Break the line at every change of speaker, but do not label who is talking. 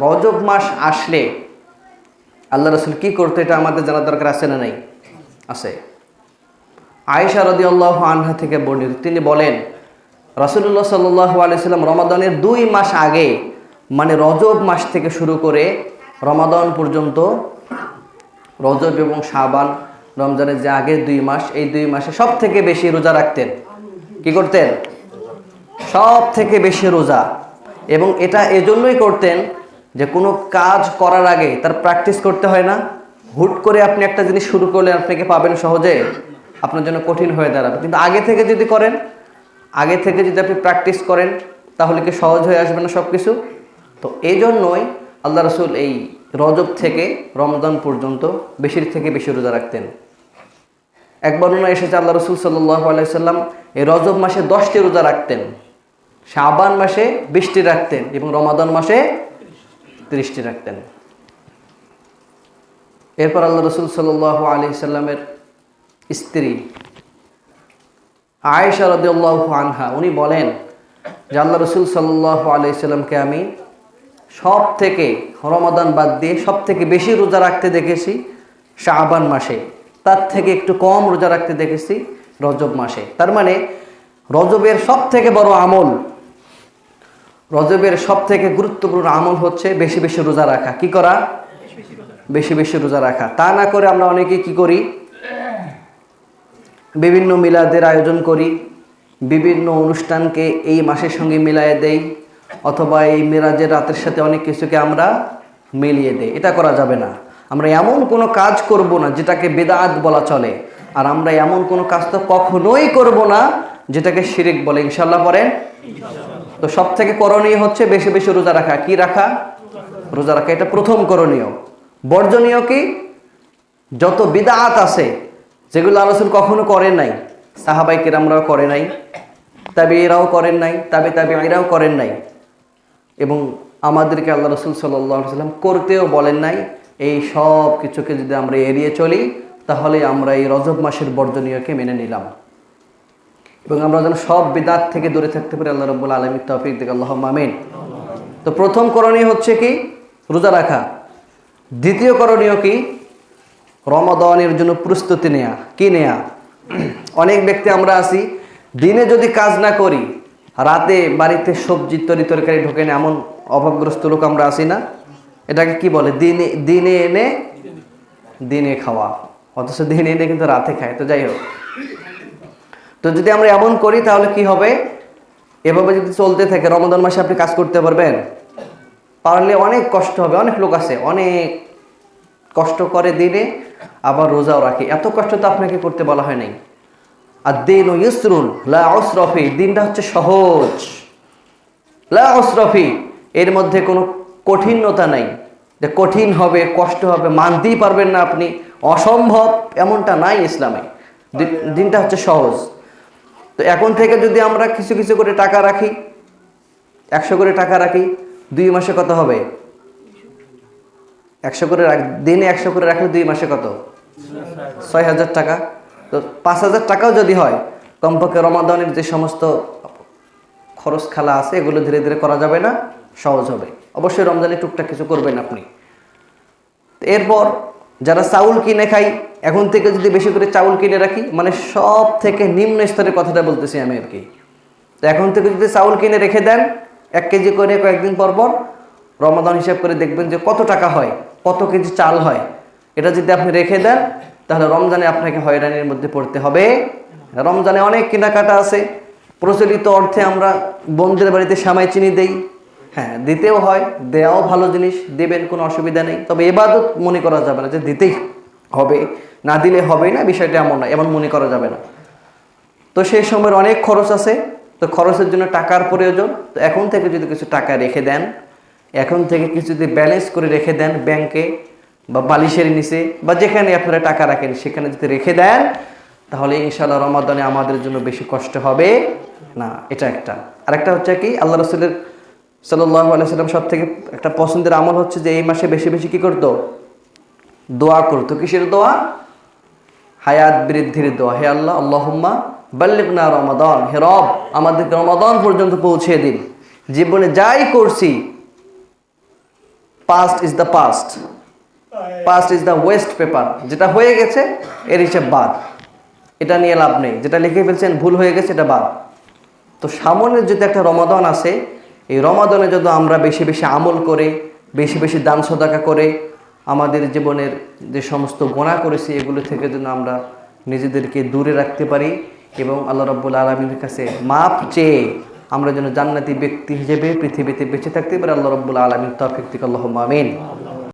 রজব মাস আসলে আল্লাহ রসুল কি করতো এটা আমাদের জানার দরকার আছে না নাই? আছে। আয়েশা রদি আল্লাহ আনহা থেকে বর্ণিত, তিনি বলেন রসুল্লাহ সাল্লাহ আলাইসাল্লাম রমাদানের দুই মাস আগে মানে রজব মাস থেকে শুরু করে রমাদান পর্যন্ত, রজব এবং শাবান, রমজানের যে আগের দুই মাস, এই দুই মাসে সব থেকে বেশি রোজা রাখতেন। কি করতেন? সব থেকে বেশি রোজা। এবং এটা এজন্যই করতেন যে কোনো কাজ করার আগে তার প্র্যাকটিস করতে হয় না। হুট করে আপনি একটা জিনিস শুরু করলে আপনাকে পাবেন সহজে। আপনার জন্য কঠিন হয়ে দাঁড়াবে। কিন্তু আগে থেকে যদি করেন, আগে থেকে যদি আপনি প্র্যাকটিস করেন, তাহলে কি সহজ হয়ে আসবে না সব কিছু তো এই জন্যই আল্লাহ রসুল এই রজব থেকে রমজান পর্যন্ত বেশির থেকে বেশি রোজা রাখতেন। এক বর্ণনা এসেছে আল্লাহ রসুল সাল্লাহ আলাইসাল্লাম এই রজব মাসে দশটি রোজা রাখতেন। শাবান মাসে বিশটি রাখতেন এবং রমাদান মাসে ত্রিশটি রাখতেন। এরপর আল্লাহ রসুল সাল্লাহ আলি সাল্লামের স্ত্রী আয়েশা রদিয়াল্লাহ আনহা, উনি বলেন যে আল্লাহ রসুল সাল্লাহ আলি সাল্লামকে আমি সব থেকে রমাদান বাদ দিয়ে সব থেকে বেশি রোজা রাখতে দেখেছি শাহবান মাসে। তার থেকে একটু কম রোজা রাখতে দেখেছি রজব মাসে। তার মানে রজবের সব থেকে বড় আমল রজবের সব থেকে গুরুত্বপূর্ণ আমল হচ্ছে বেশি বেশি রোজা রাখা। কি করা? বেশি বেশি রোজা রাখা। তা না করে আমরা অনেকে কি করি? বিভিন্ন মিলাদের আয়োজন করি, বিভিন্ন অনুষ্ঠানকে এই মাসের সঙ্গে মিলায়ে দেই, অথবা এই মিরাজের রাতের সাথে অনেক কিছুকে আমরা মিলিয়ে দেই। এটা করা যাবে না। আমরা এমন কোনো কাজ করব না যেটাকে বেদাত বলা চলে। আর আমরা এমন কোনো কাজ তো কখনোই করব না যেটাকে শিরিক বলে ইনশাল্লাহ পড়েন তো সব থেকে করণীয় হচ্ছে বেশি বেশি রোজা রাখা। কি রাখা? রোজা রাখা। এটা প্রথম করণীয়। বর্জনীয় কি? যত বিদাত আছে, যেগুলো আলোচনা কখনো করেন নাই, সাহাবাই কিরামরাও করে নাই তাবে এরাও করেন নাই, তাবে তাবে এরাও করেন নাই, এবং আমাদেরকে আল্লাহ রসুল সাল্লাম করতেও বলেন নাই, এই সব কিছুকে যদি আমরা এড়িয়ে চলি, তাহলে আমরা এই রজব মাসের বর্জনীয়কে মেনে নিলাম। এবং আমরা যেন সব বিদাত থেকে দূরে থাকতে পারি, আল্লাহ রব্বুল আলমীর তফিক দিকে আল্লাহ মামিন তো প্রথম করণীয় হচ্ছে কি? রোজা রাখা। দ্বিতীয় করণীয় কি? রমাদানের জন্য প্রস্তুতি নেয়া। কি নেয়া? অনেক ব্যক্তি আমরা আছি, দিনে যদি কাজ না করি, রাতে বাড়িতে সবজি তরি তরকারি ঢোকে না, এমন অভাবগ্রস্ত লোক আমরা আসি না? এটাকে কি বলে? দিনে দিনে এনে, দিনে খাওয়া। অথচ দিনে এনে কিন্তু রাতে খায়। তো যাই হোক। তো যদি আমরা এমন করি, তাহলে কি হবে? এভাবে যদি চলতে থাকে, রমজান মাসে আপনি কাজ করতে পারবেন। পারলে অনেক কষ্ট হবে, অনেক লোক আছে, অনেক কষ্ট করে দিনে, আবার রোজাও রাখে। এত কষ্ট তো আপনাকে করতে বলা হয় নাই। আর দিন ও ইসরুল লা অসরফি দিনটা হচ্ছে সহজ। লা অসরফি এর মধ্যে কোনো কঠিনতা নাই। যে কঠিন হবে, কষ্ট হবে, মানতেই পারবেন না আপনি। অসম্ভব এমনটা নাই ইসলামে। দিনটা হচ্ছে সহজ। তো এখন থেকে যদি আমরা কিছু কিছু করে টাকা রাখি, একশো করে টাকা রাখি, দুই মাসে কত হবে? একশো করে রাখ, দিনে একশো করে রাখলে দুই মাসে কত? ছয় হাজার টাকা। তো পাঁচ হাজার টাকাও যদি হয়, কমপক্ষে রমাদানের যে সমস্ত খরচ খেলা আছে, এগুলো ধীরে ধীরে করা যাবে না, সহজ হবে। অবশ্যই রমজানে টুকটাক কিছু করবেন আপনি। এরপর যারা চাউল কিনে খাই, এখন থেকে যদি বেশি করে চাউল কিনে রাখি মানে সব থেকে নিম্ন স্তরের কথাটা বলতেছি আমি আর কি। তো এখন থেকে যদি চাউল কিনে রেখে দেন, এক কেজি করে কয়েকদিন পর পর রমাদান হিসাব করে দেখবেন যে কত টাকা হয়, কত কেজি চাল হয়। এটা যদি আপনি রেখে দেন, তাহলে রমজানে আপনাকে হয়রানির মধ্যে পড়তে হবে। রমজানে অনেক কেনাকাটা আছে। প্রচলিত অর্থে আমরা বন্ধুদের বাড়িতে সামাই চিনি দেই। হ্যাঁ দিতেও হয় দেওয়াও ভালো জিনিস, দেবেন কোনো অসুবিধা নেই। তবে এবাদত মনে করা যাবে না যে দিতেই হবে। না দিলে হবে না, বিষয়টা এমন না, এমন মনে করা যাবে না। তো সেই সময়ের অনেক খরচ আছে, তো খরচের জন্য টাকার প্রয়োজন। তো এখন থেকে যদি কিছু টাকা রেখে দেন, এখন থেকে কিছু যদি ব্যালেন্স করে রেখে দেন ব্যাংকে বা বালিশের নিচে বা যেখানে আপনারা টাকা রাখেন, সেখানে যদি রেখে দেন, তাহলে ইনশাআল্লাহ রমাদানে আমাদের জন্য বেশি কষ্ট হবে না। এটা একটা। আরেকটা হচ্ছে কি, আল্লাহ রসুলের সাল্লাহ আলাইসাল্লাম সব থেকে একটা পছন্দের আমল হচ্ছে যে এই মাসে বেশি বেশি কি করতো? দোয়া করতো। কিসের দোয়া? হায়াত বৃদ্ধির দোয়া। হে আল্লাহ, আল্লাহুম্মা বাল্লিগনা রমাদান। হে রব, আমাদেরকে রমাদান পর্যন্ত পৌঁছে দিন। জীবনে যাই করছি past is the past past is the waste paper যেটা হয়ে গেছে, এর হিসেব বাদ। এটা নিয়ে লাভ নেই। যেটা লিখে ফেলছেন, ভুল হয়ে গেছে, এটা বাদ। তো সামনের যদি একটা রমাদান আছে এই রমাদনে যদি আমরা বেশি বেশি আমল করে, বেশি বেশি দান সদাকা করে, আমাদের জীবনের যে সমস্ত গোনা করেছি, এগুলো থেকে যেন আমরা নিজেদেরকে দূরে রাখতে পারি এবং আল্লাহ রব্বুল আলমীর কাছে মাপ চেয়ে আমরা যেন জান্নাতি ব্যক্তি হিসেবে পৃথিবীতে বেঁচে থাকতে পারি। আল্লাহ রব্বুল আলমীর তফিক থেকে আল্লাহ আমিন।